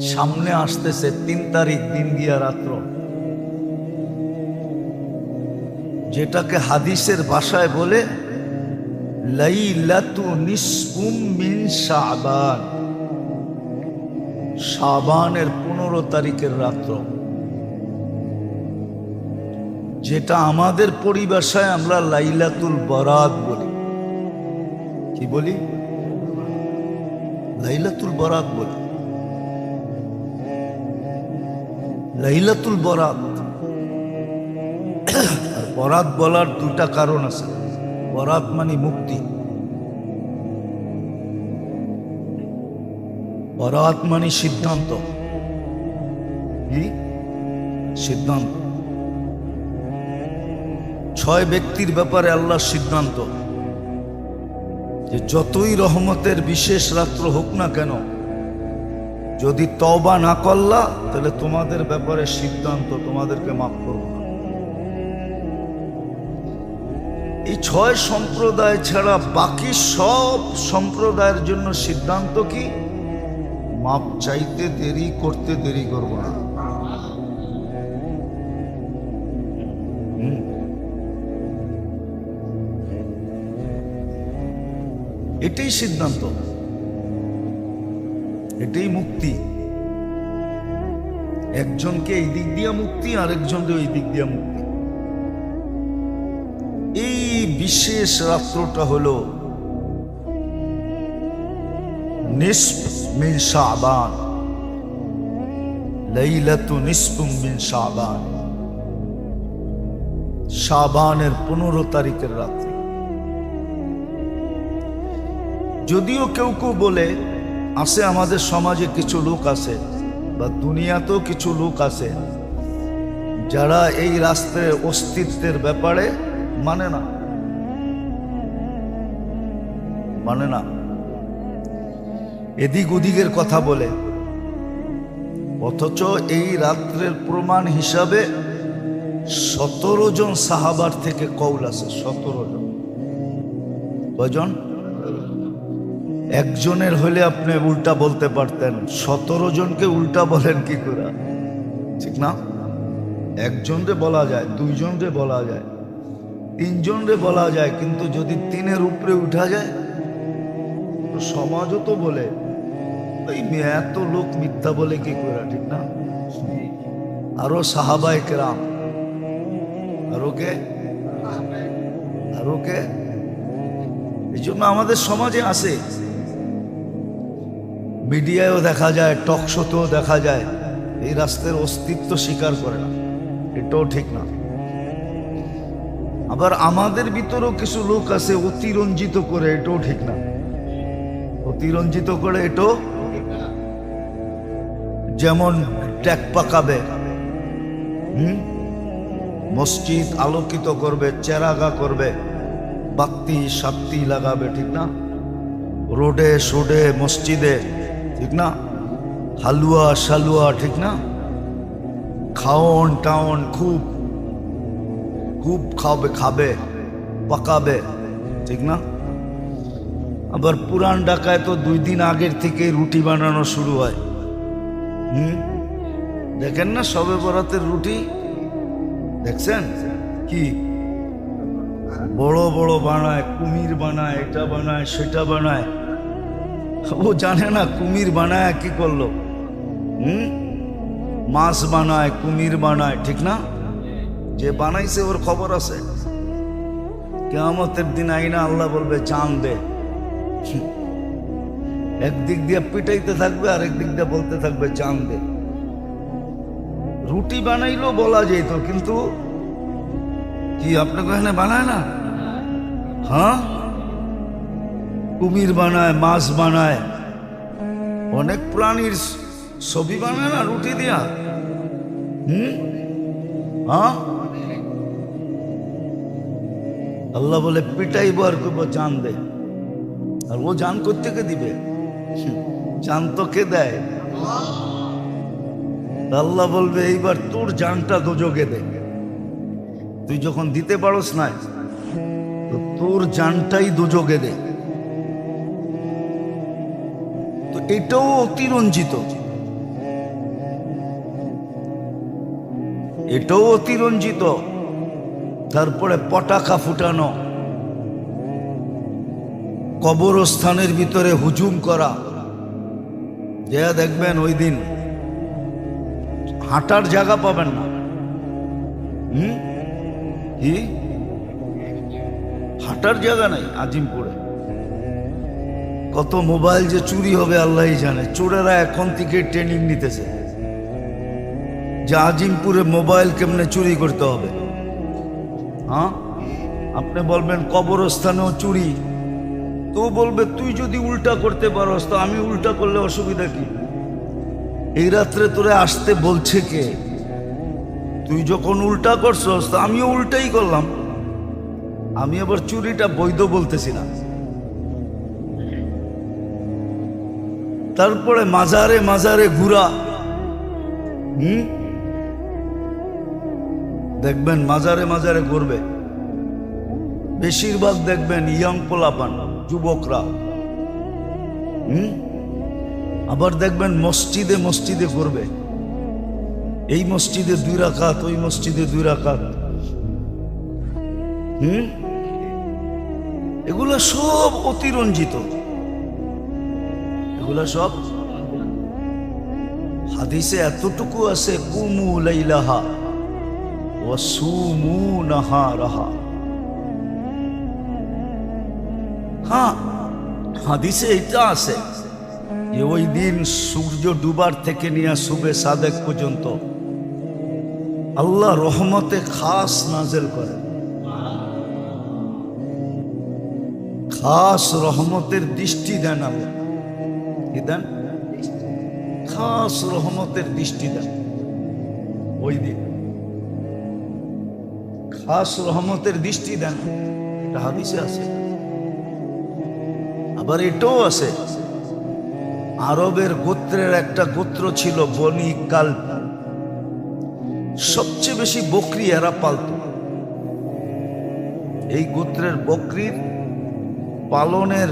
সামনে আসতেছে তিন তারিখ দিন গিয়া রাত্র। যেটাকে হাদিসের ভাষায় বলে, লাইলাতু পনেরো তারিখের রাত্র। যেটা আমাদের পরিভাষায় আমরা লাইলাতুল বরাত বলি। কি বলি? লাইলাতুল বরাত বলি। লাইলাতুল বরাত। বরাত বলার দুটা কারণ আছে। বরাত মানে মুক্তি। বরাত মানে সিদ্ধান্ত। সিদ্ধান্ত। ছয় ব্যক্তির ব্যাপারে আল্লাহর সিদ্ধান্ত। যে যতই রহমতের বিশেষ রাত্র হোক না কেন যদি তবা না করলা, তাহলে তোমাদের ব্যাপারে সিদ্ধান্ত তোমাদেরকে মাফ করব এই ছয় সম্প্রদায় ছাড়া বাকি সব সম্প্রদায়ের জন্য সিদ্ধান্ত কি? মাপ চাইতে দেরি, করতে দেরি করব না। এটাই সিদ্ধান্ত। এটাই মুক্তি। একজনকে এই দিক দিয়া মুক্তি আর একজনকে ওই দিক দিয়া মুক্তি। এই বিশেষ রাত্রটা হলো শাবানের পনেরো তারিখের রাত্রি। যদিও কেউ কেউ বলে আছে আমাদের সমাজে কিছু লোক আছে বা দুনিয়াতেও কিছু লোক আছে যারা এই রাস্তায় অস্তিত্বের ব্যাপারে মানে না। মানে না। এদিক ওদিকের কথা বলে। অথচ এই রাত্রের প্রমাণ হিসাবে সতেরো জন সাহাবার থেকে কৌল আছে, সতেরো জন। কজন একজনের হলে আপনি উল্টা বলতে পারতেন, সতেরো জনকে উল্টা বলেন কি করে? ঠিক না? একজনরে বলা যায় দুইজনরে বলা যায় তিনজনরে বলা যায়, কিন্তু যদি তিনের উপরে উঠা যায় সমাজও তো বলে ওই এত লোক মিথ্যা বলে কি করে, ঠিক না? আরও সাহাবাই কেরাম, আরও কে আরও কে এই জন্য আমাদের সমাজে আছে। মিডিয়ায়ও দেখা যায়, টক শোতেও দেখা যায়, এই রাস্তার অস্তিত্ব স্বীকার করে না। এটাও ঠিক না। আবার আমাদের ভিতরেও কিছু লোক আছে অতিরঞ্জিত করে, এটাও ঠিক না। অতিরঞ্জিত করে এটাও যেমন ট্যাক পাকাবে, হুম? মসজিদ আলোকিত করবে, চেরাগা করবে, বাত্তি, সাত্তি লাগাবে, ঠিক না? রোডে, সোডে, মসজিদে ঠিক না? হালুয়া সালুয়া ঠিক না? খাওন টাউন খুব খুব খাবে খাবে, পাকাবে, ঠিক না? আবার পুরান ঢাকায় তো দুই দিন আগের থেকে রুটি বানানো শুরু হয়। হুম? দেখেন না সবে বরাতের রুটি? দেখছেন? কি? বড় বড় বানায়, কুমির বানায়, এটা বানায়, সেটা বানায়। ও জানে না কুমির বানায়, কি করল? হুম? মাছ বানায়, কুমির বানায়, ঠিক না? যে বানাইছে, ওর খবর আছে। কেমতের দিন আইনা আল্লাহ বলবে, চান দে। একদিক দিয়ে পিটাইতে থাকবে আর একদিক দিয়ে বলতে থাকবে, চান দে। রুটি বানাইলেও বলা যেত, কিন্তু কি আপনাকে এখানে বানায় না? হ্যাঁ? কুমির বানায়, মাছ বানায়। অনেক প্রাণীর ছবি বানায় না রুটি দিয়া? হুম? হ্যাঁ? আল্লাহ বলে, পিটাইব আর করব জান দে। আর ও জান করতে কে দিবে? জান তো কে দেয়? আল্লাহ বলবে, এইবার তোর জানটা দোজগে দে। তুই যখন দিতে পারস না তো তোর জানটাই দোজগে দে। এটাও অতিরঞ্জিত। এটাও অতিরঞ্জিত। তারপরে পটাকা ফুটানো। কবরস্থানের ভিতরে হুজুম করা। যা দেখবেন ওই দিন হাঁটার জায়গা পাবেন না। হুম? কি? হাঁটার জায়গা নাই, আজিমপুরে। কত মোবাইল যে চুরি হবে, আল্লাহই জানে। চোরেরা এখন থেকে ট্রেনিং নিতেছে। যে আজিমপুরে মোবাইল কেমনে চুরি করতে হবে? হ্যাঁ? আপনি বলবেন, কবরস্থানেও চুরি। তো বলবে, তুই যদি উল্টা করতে পারস, তো আমি উল্টা করলে অসুবিধা কি? এই রাত্রে তোরে আসতে বলছে কে? তুই যখন উল্টা করছস, তো আমিও উল্টাই করলাম। আমি আবার চুরিটা বৈধ বলতেছি না তারপরে মাজারে মাজারে ঘুরা। হুম? দেখবেন মাজারে মাজারে ঘুরবে। বেশিরভাগ দেখবেন ইয়াং পোলাপান, যুবকরা। হুম? আবার দেখবেন মসজিদে মসজিদে করবে এই মসজিদে দুই রাকাত, ওই মসজিদে দুই রাকাত। হুম? এগুলো সব অতিরঞ্জিত। এগুলো সব হাদিসে এতটুকু আছে, কুমু লাইলাহা হ্যাঁ হাদিসে এটা আছে যে ওই দিন সূর্য ডুবার থেকে নিয়ে শুবে সাদেক পর্যন্ত আল্লাহ রহমতে খাস নাজেল করে খাস রহমতের দৃষ্টি দেন আল্লাহ। কি দেন খাস রহমতের দৃষ্টি দেন। ওই দিন খাস রহমতের দৃষ্টি দেন এটা হাদিসে আছে। আবার এটাও আছে, আরবের গোত্রের একটা গোত্র ছিল বনি কাল সবচেয়ে বেশি বকরি এরা পালত। এই গোত্রের বকরির পালনের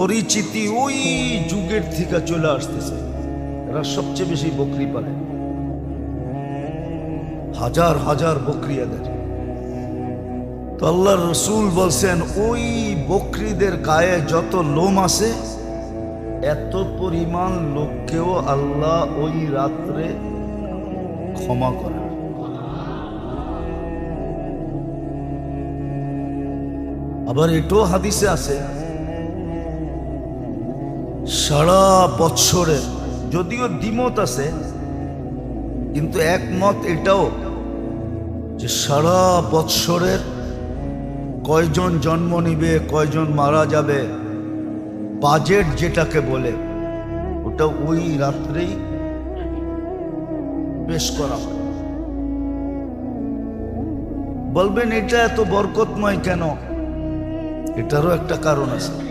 পরিচিতি ওই যুগের থেকে চলে আসতেছে। এরা সবচেয়ে বেশি বকরি পালে। হাজার হাজার বকরি এদের। তো আল্লাহ রসুল বলছেন, ওই বকরিদের গায়ে যত লোম আছে, এত পরিমাণ লোককেও আল্লাহ ওই রাত্রে ক্ষমা করে আবার এটাও হাদিসে আছে সারা বৎসরের যদিও দ্বিমত আছে, কিন্তু একমত এটাও যে সারা বৎসরের কয়জন জন্ম নিবে, কয়জন মারা যাবে, বাজেট যেটাকে বলে, ওটা ওই রাত্রেই পেশ করা হয়। বলবেন, এটা এত বরকতময় কেন? এটারও একটা কারণ আছে।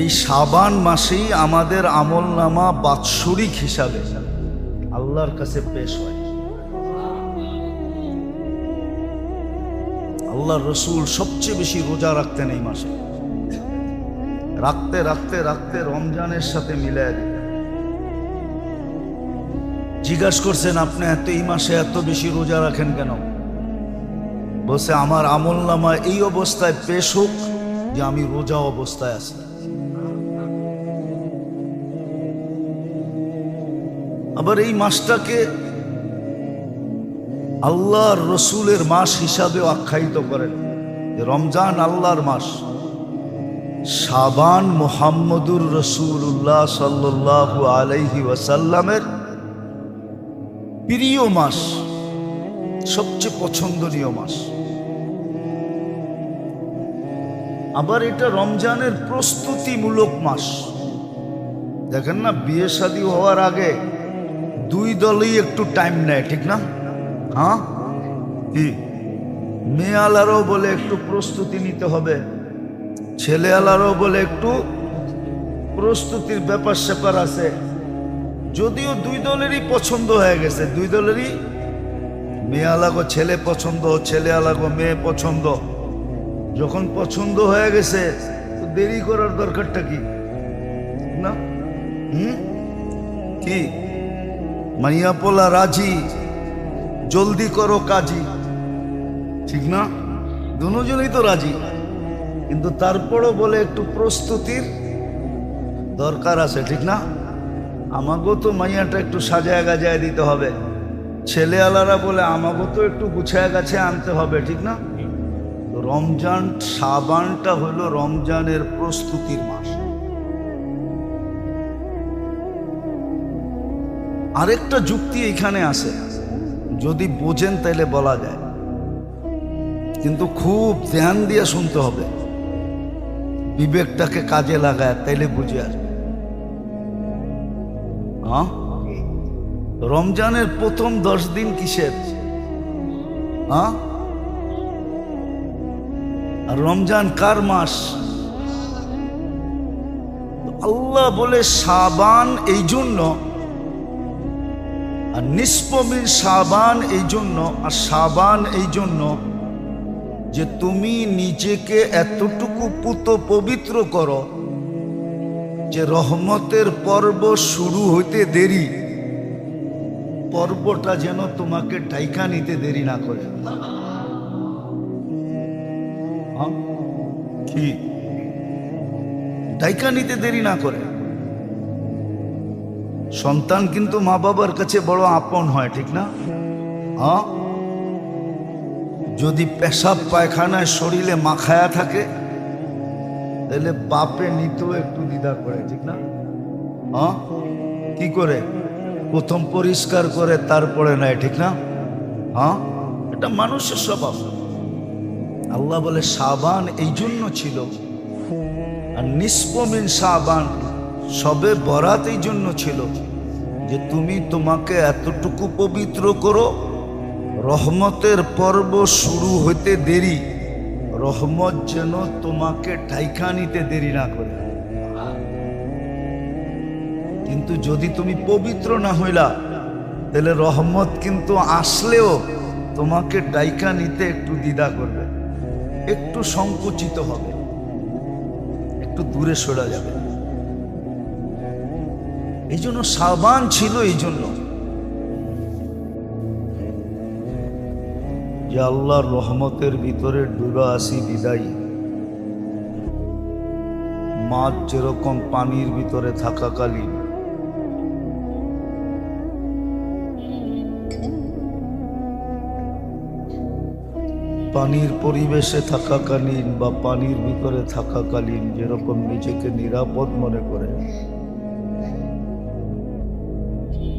এই সাবান মাসেই আমাদের আমল নামা বাৎসরিক হিসাবে আল্লাহর কাছে পেশ হয়। আল্লাহ রসুল সবচেয়ে বেশি রোজা রাখতেন এই মাসে। রাখতে রাখতে রাখতে রমজানের সাথে মিলে জিজ্ঞাসা করছেন, আপনি এত এই মাসে এত বেশি রোজা রাখেন কেন? বলছে, আমার আমল নামা এই অবস্থায় পেশ হোক যে আমি রোজা অবস্থায় আছি। আবার এই মাসটাকে আল্লাহর রসুলের মাস হিসাবে আখ্যায়িত করেন। রমজান আল্লাহর মাস। সাবান মোহাম্মদুর রসুল্লাহ সাল্লাহ আলাইহি ওয়াসাল্লামের প্রিয় মাস, সবচেয়ে পছন্দনীয় মাস। আবার এটা রমজানের প্রস্তুতিমূলক মাস। দেখেন না, বিয়ে শাদী হওয়ার আগে দুই দলই একটু টাইম নেয়, ঠিক না? হ্যাঁ? কি? মেয়ে আলারও বলে একটু প্রস্তুতি নিতে হবে ছেলে আলারও বলে একটু প্রস্তুতির ব্যাপার স্যাপার আছে। যদিও দুই দলেরই পছন্দ হয়ে গেছে, দুই দলেরই মেয়ে আলাগো ছেলে পছন্দ ছেলে আলাগো মেয়ে পছন্দ। যখন পছন্দ হয়ে গেছে, তো দেরি করার দরকারটা কি? না? হুম? কি? মাইয়া পোলা রাজি, জলদি করো কাজী। ঠিক না? দুজনেই তো রাজি। কিন্তু তারপরও বলে একটু প্রস্তুতির দরকার আছে, ঠিক না? আমাকেও তো মাইয়াটা একটু সাজায় গাজায় দিতে হবে। ছেলে আলারা বলে আমাকেও তো একটু গুছায় গাছে আনতে হবে, ঠিক না? রমজান, সাবানটা হলো রমজানের প্রস্তুতির আরেকটা যুক্তি এখানে আসে। যদি বোঝেন তাইলে বলা যায়। কিন্তু খুব ধ্যান দিয়ে শুনতে হবে। বিবেকটাকে কাজে লাগায় তাইলে বুঝে আসবে? রমজানের প্রথম দশ দিন কিসের? আর রমজান কার মাস? আল্লাহ বলে সাবান এই জন্য আর নিষ্পমির সাবান এই জন্য, আর সাবান এই জন্য যে তুমি নিজেকে এতটুকু পুত পবিত্র করো যে রহমতের পর্ব শুরু হইতে দেরি, পর্বটা যেন তোমাকে ডাইকা নিতে দেরি না করে। হ্যাঁ? ডাইকা নিতে দেরি না করে। সন্তান কিন্তু মা বাবার কাছে বড় আপন হয়, ঠিক না? হ্যাঁ? যদি পেশাব পায়খানায় শরীরে মাখায়া থাকে, তাহলে বাপে নিতেও একটু দ্বিধা করে, ঠিক না? হ্যাঁ? কি করে? প্রথম পরিষ্কার করে, তারপরে নেয়, ঠিক না? হ্যাঁ? এটা মানুষের স্বভাব। আল্লাহ বলে, সাবান এই জন্য ছিল। আর নিষ্পমিন সাবান সবে বরাত এই জন্য ছিল। যে তুমি তোমাকে এতটুকু পবিত্র করো, রহমতের পর্ব শুরু হইতে দেরি। রহমত যেন তোমাকে ঠাইকা নিতে দেরি না করে। কিন্তু যদি তুমি পবিত্র না হইলা, তাহলে রহমত কিন্তু আসলেও তোমাকে ডাইকা নিতে একটু দ্বিধা করবে। একটু সংকুচিত হবে। একটু দূরে সরা যাবে। এই জন্য সাবান ছিল এই জন্য যে আল্লাহর রহমতের ভিতরে ডুবা আসি বিদায়ী। মাছ যেরকম পানির ভিতরে থাকাকালীন। পানির পরিবেশে থাকাকালীন বা পানির ভিতরে থাকাকালীন যেরকম নিজেকে নিরাপদ মনে করে।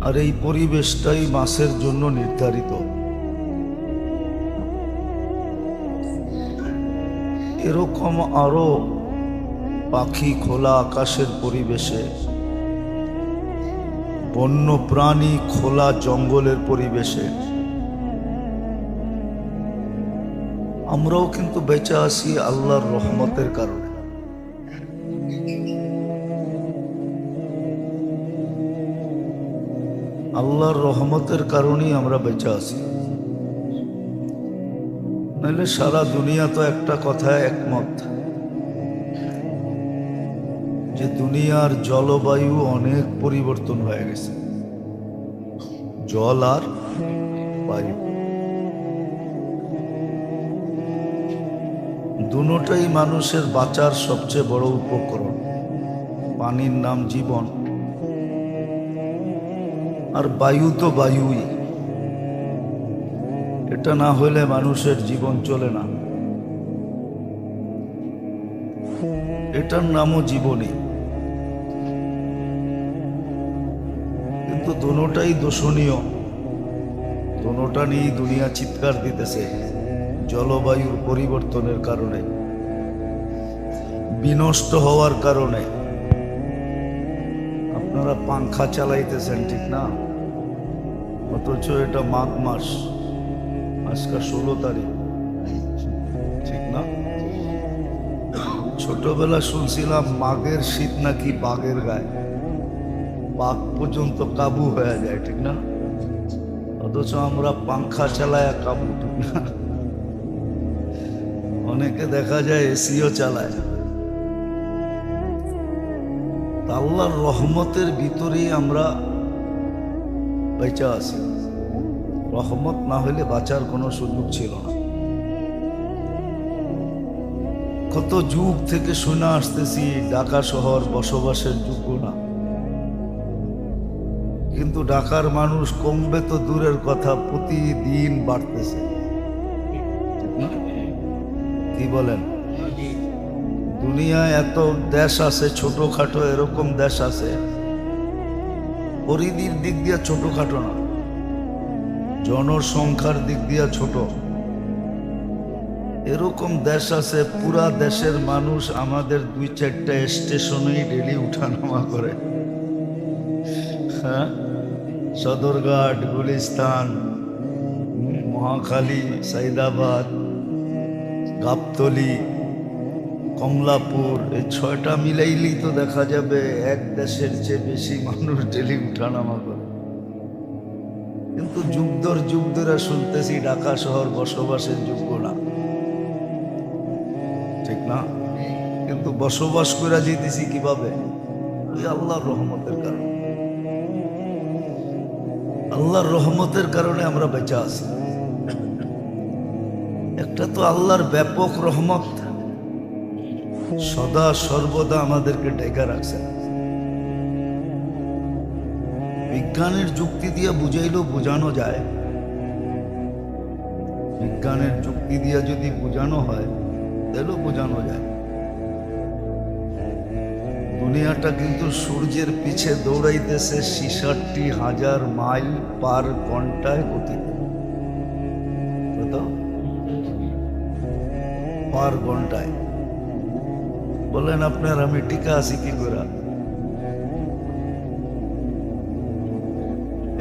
আর এই পরিবেশটাই মাসের জন্য নির্ধারিত। এরকম আরও পাখি খোলা আকাশের পরিবেশে বন্য প্রাণী খোলা জঙ্গলের পরিবেশে, আমরাও কিন্তু বেঁচে আসি আল্লাহর রহমতের কারণে। আল্লাহর রহমতের কারণেই আমরা বেঁচে আছি। নাহলে সারা দুনিয়া তো একটা কথায় একমত। যে দুনিয়ার জলবায়ু অনেক পরিবর্তন হয়ে গেছে। জল আর বায়ু। দুটাই মানুষের বাঁচার সবচেয়ে বড় উপকরণ। পানির নাম জীবন। আর বায়ু তো বায়ুই। এটা না হলে মানুষের জীবন চলে না। এটার নামও জীবনী। কিন্তু দোনোটাই দোষণীয়। দোনোটা নিয়েই দুনিয়া চিৎকার দিতেছে জলবায়ুর পরিবর্তনের কারণে, বিনষ্ট হওয়ার কারণে। আপনারা পাংখা চালাইতেছেন, ঠিক না? অথচ এটা মাঘ মাস। আজকে ষোলো তারিখ। ঠিক না? ছোটবেলা শুনছিলাম মাঘের শীত নাকি বাঘের গায়ে। বাঘ পর্যন্ত কাবু হয়ে যায়, ঠিক না? অথচ আমরা পাংখা চালায় কাবু, ঠিক না? অনেকে দেখা যায় এসিও চালায়। আল্লাহর রহমতের ভিতরেই আমরা আছে। রহমত না হইলে বাঁচার কোনো সুযোগ ছিল না। কত যুগ থেকে শুনে আসতেছি, ঢাকা শহর বসবাসের যোগ্য না। কিন্তু ঢাকার মানুষ কমবে তো দূরের কথা, প্রতিদিন বাড়তেছে। কি বলেন? দুনিয়ায় এত দেশ আছে, ছোটখাটো এরকম দেশ আছে পরিধির দিক দিয়ে ছোটখাটো না। জনসংখ্যার দিক দিয়ে ছোট। এরকম দেশ আছে, পুরা দেশের মানুষ আমাদের দুই চারটা স্টেশনেই ডেলি উঠানামা করে। হ্যাঁ? সদরঘাট, গুলিস্তান, মহাখালী, সাইদাবাদ, গাবতলি। কমলাপুর, এই ছয়টা মিলাইলেই তো দেখা যাবে এক দেশের চেয়ে বেশি মানুষ ডেলি উঠানামা করে। কিন্তু যুগ ধর যুগ ধরে শুনতেছি ঢাকা শহর বসবাসের যোগ্য না। ঠিক না? কিন্তু বসবাস করে যেতেছি কীভাবে? ওই আল্লাহর রহমতের কারণে। আল্লাহর রহমতের কারণে আমরা বেঁচে আছি। একটা তো আল্লাহর ব্যাপক রহমত। সদা সর্বদা আমাদেরকে ডেকে রাখছে। বিজ্ঞানের যুক্তি দিয়ে বুঝাইলেও বোঝানো যায়। বিজ্ঞানের যুক্তি দিয়ে যদি বোঝানো হয় তাহলেও বোঝানো যায়। দুনিয়াটা কিন্তু সূর্যের পিছে দৌড়াইতেছে ছিষট্টি হাজার মাইল পার ঘন্টায় গতিতে। পার ঘন্টায়। বলেন, আপনার আমি টিকা আছি কি করে?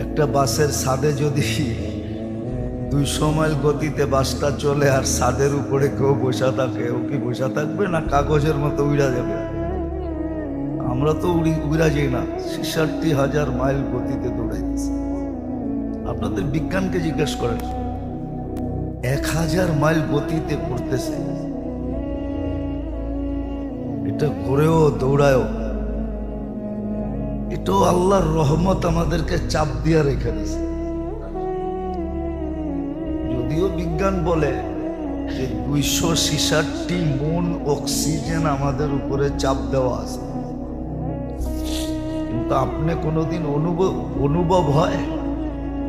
একটা বাসের ছাদে যদি দুইশো মাইল গতিতে বাসটা চলে আর ছাদের উপরে কেউ বসা থাকে, ও কি বসা থাকবে না কাগজের মতো উড়া যাবে? আমরা তো উড়ি, উড়া যাই না, ছেষট্টি হাজার মাইল গতিতে দৌড়াইতেছি। আপনাদের বিজ্ঞানকে জিজ্ঞেস করেন, এক হাজার মাইল গতিতে করতেছে এটা করেও দৌড়ায়ও। এটাও আল্লাহর রহমত আমাদেরকে চাপ দিয়া রেখে দিছে। যদিও বিজ্ঞান বলে যে দুইশো ছিষট্টি মন অক্সিজেন আমাদের উপরে চাপ দেওয়া আছে। কিন্তু আপনি কোনোদিন অনুভব অনুভব হয়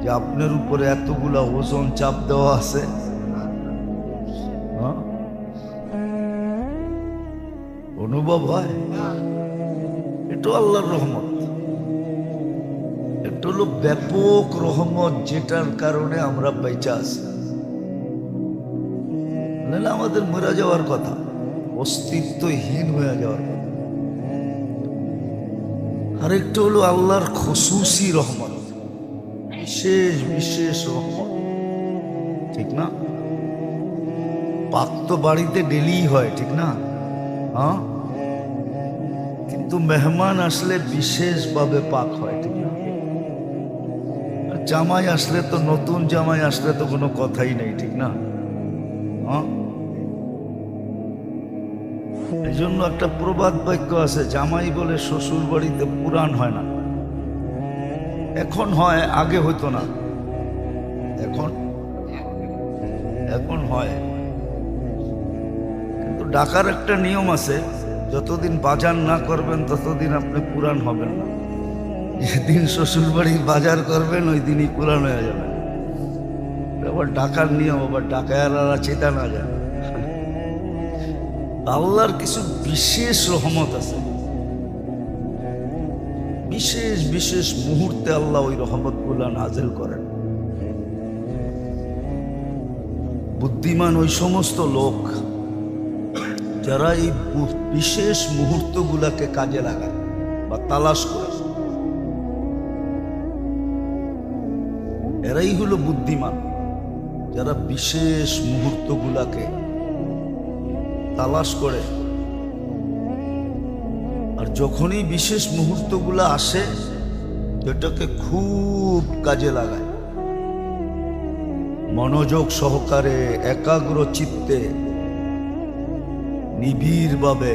যে আপনার উপরে এতগুলা ওজন চাপ দেওয়া আছে? অনুভব হয় এটা আল্লাহর রহমত। এটা হলো ব্যাপক রহমত যেটার কারণে আমরা বেঁচে আছি। নাহলে আমাদের মরে যাওয়ার কথা, অস্তিত্বহীন হয়ে যাওয়ার কথা। আরেকটা হলো আল্লাহর খসুসি রহমত। বিশেষ বিশেষ রহমত, ঠিক না? পাক তো বাড়িতে ডেলি হয়, ঠিক না? হ্যাঁ? কিন্তু মেহমান আসলে বিশেষভাবে পাক হয়, ঠিক জামাই আসলে তো নতুন জামাই আসলে তো কোনো কথাই নেই, ঠিক না? হ্যাঁ? এই জন্য একটা প্রবাদ বাক্য আছে, জামাই বলে শ্বশুর বাড়িতে পুরাণ হয় না। এখন হয়, আগে হইতো না। এখন এখন হয়। কিন্তু ডাকার একটা নিয়ম আছে যতদিন বাজার না করবেন, ততদিন আপনি পুরাণ হবেন না। যেদিন শ্বশুর বাড়ি বাজার করবেন, ওই দিনই পুরাণ হয়ে যাবেন আবার ডাকার নিয়ম, আবার ডাকায়ারা চেতা না যায় আল্লাহর কিছু বিশেষ রহমত আছে। বিশেষ বিশেষ মুহূর্তে আল্লাহ ওই রহমতগুলা নাজেল করেন। বুদ্ধিমান ওই সমস্ত লোক যারা এই বিশেষ মুহূর্তগুলাকে কাজে লাগায় বা তালাশ করে। এরাই হলো বুদ্ধিমান। যারা বিশেষ মুহূর্তগুলাকে তালাশ করে। আর যখনই বিশেষ মুহূর্তগুলো আসে এটাকে খুব কাজে লাগায়। মনোযোগ সহকারে, একাগ্র চিত্তে নিবিড়ভাবে